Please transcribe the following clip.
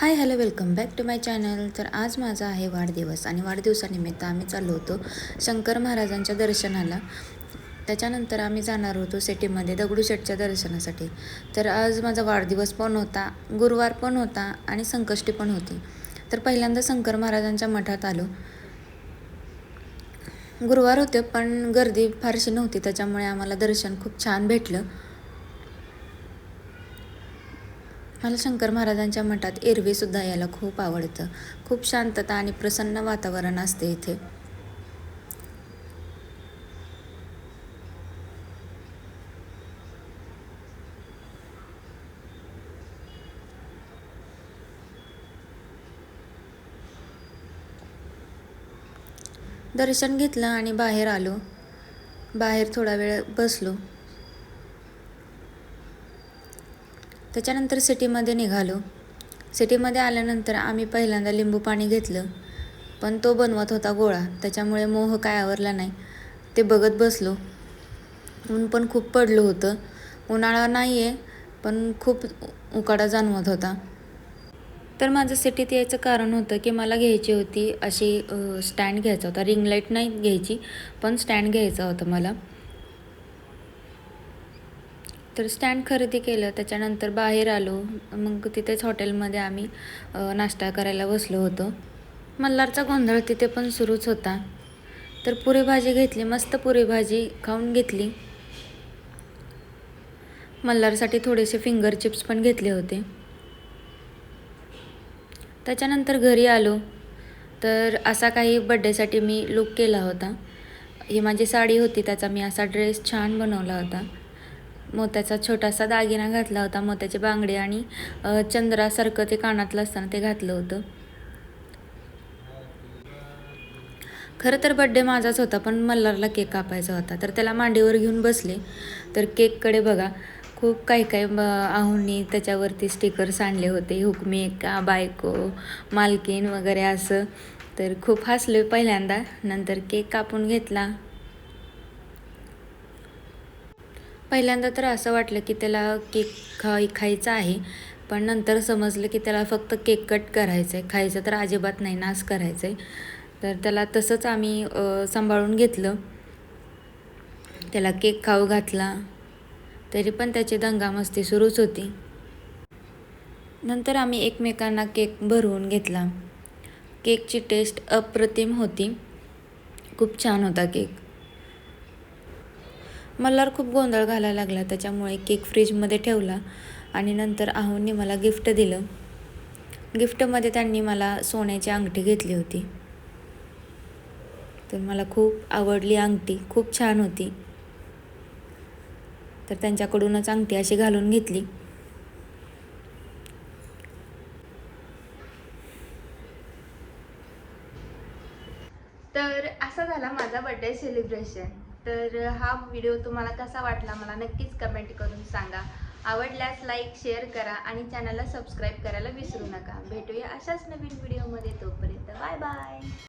Hi hello welcome back to my channel. तर आज माझा आहे वाढदिवस आणि वाढदिवसानिमित्त आम्ही चाललो होतो शंकर महाराजांच्या दर्शनाला. त्याच्यानंतर आम्ही जाणार होतो सिटीमध्ये दगडूशेठच्या दर्शनासाठी. तर आज माझा वाढदिवस पण होता गुरुवार पण होता आणि संकष्टी पण होती. तर पहिल्यांदा शंकर महाराजांच्या मठात आलो. गुरुवार होते पण गर्दी फारशी नव्हती त्याच्यामुळे आम्हाला दर्शन खूप छान भेटलं. मला शंकर महाराजांच्या मठात एरवीसुद्धा यायला खूप आवडतं. खूप शांतता आणि प्रसन्न वातावरण असते इथे. दर्शन घेतलं आणि बाहेर आलो. बाहेर थोडा वेळ बसलो. त्याच्यानंतर सिटीमध्ये निघालो. सिटीमध्ये आल्यानंतर आम्ही पहिल्यांदा लिंबू पाणी घेतलं पण तो बनवत होता गोळा. त्याच्यामुळे मोह काय आवरला नाही. ते बघत बसलो. ऊन पण खूप पडलं होतं. उन्हाळा नाही आहे पण खूप उकाडा जाणवत होता. तर माझं सिटीत यायचं कारण होतं की मला घ्यायची होती अशी स्टँड घ्यायचा होता. रिंग लाइट नाही घ्यायची पण स्टँड घ्यायचा होता मला. तर स्टँड खरेदी केलं त्याच्यानंतर बाहेर आलो. मग तिथेच हॉटेलमध्ये आम्ही नाश्ता करायला बसलो होतो. मल्हारचा गोंधळ तिथे पण सुरूच होता. तर पुरी भाजी घेतली मस्त पुरी भाजी खाऊन घेतली. मल्हारसाठी थोडेसे फिंगर चिप्स पण घेतले होते. त्याच्यानंतर घरी आलो. तर असा काही बड्डेसाठी मी लुक केला होता. ही माझी साडी होती त्याचा मी असा ड्रेस छान बनवला होता. मोत्याचा छोटासा दागिना घातला होता. मोत्याचे बांगडे आणि चंद्रासारखं ते कानातलं असताना ते घातलं होतं. खरं तर बड्डे माझाच होता पण मल्हारला केक कापायचा होता. तर त्याला मांडीवर घेऊन बसले. तर केककडे बघा खूप काही काही आहुंनी त्याच्यावरती स्टिकर्स आणले होते. हुकमी का बायको मालकीन वगैरे असं. तर खूप हसले पहिल्यांदा. नंतर केक कापून घेतला. पहिल्यांदा तर असं वाटलं की त्याला केक खा खायचा आहे पण नंतर समजलं की त्याला फक्त केक कट करायचं आहे खायचं तर अजिबात नाही नाश करायचं आहे तर त्याला तसंच आम्ही सांभाळून घेतलं. त्याला केक खाऊ घातला. तरी पण त्याची दंगामस्ती सुरूच होती. नंतर आम्ही एकमेकांना केक भरवून घेतला. केकची टेस्ट अप्रतिम होती. खूप छान होता केक. मल्हार खूप गोंधळ घालायला लागला. त्याच्यामुळे केक फ्रीजमध्ये ठेवला आणि नंतर आहूंनी मला गिफ्ट दिलं. गिफ्टमध्ये त्यांनी मला सोन्याची अंगठी घेतली होती. तर मला खूप आवडली अंगठी. खूप छान होती. तर त्यांच्याकडूनच अंगठी अशी घालून घेतली. तर असा झाला माझा बड्डे सेलिब्रेशन तर हा व्हिडिओ तुम्हाला कसा वाटला मला नक्कीच कमेंट करून सांगा. आवडल्यास लाईक शेअर करा आणि चॅनलला सबस्क्राईब करायला विसरू नका. भेटूया अशाच नवीन व्हिडिओमध्ये तोपर्यंत. Bye bye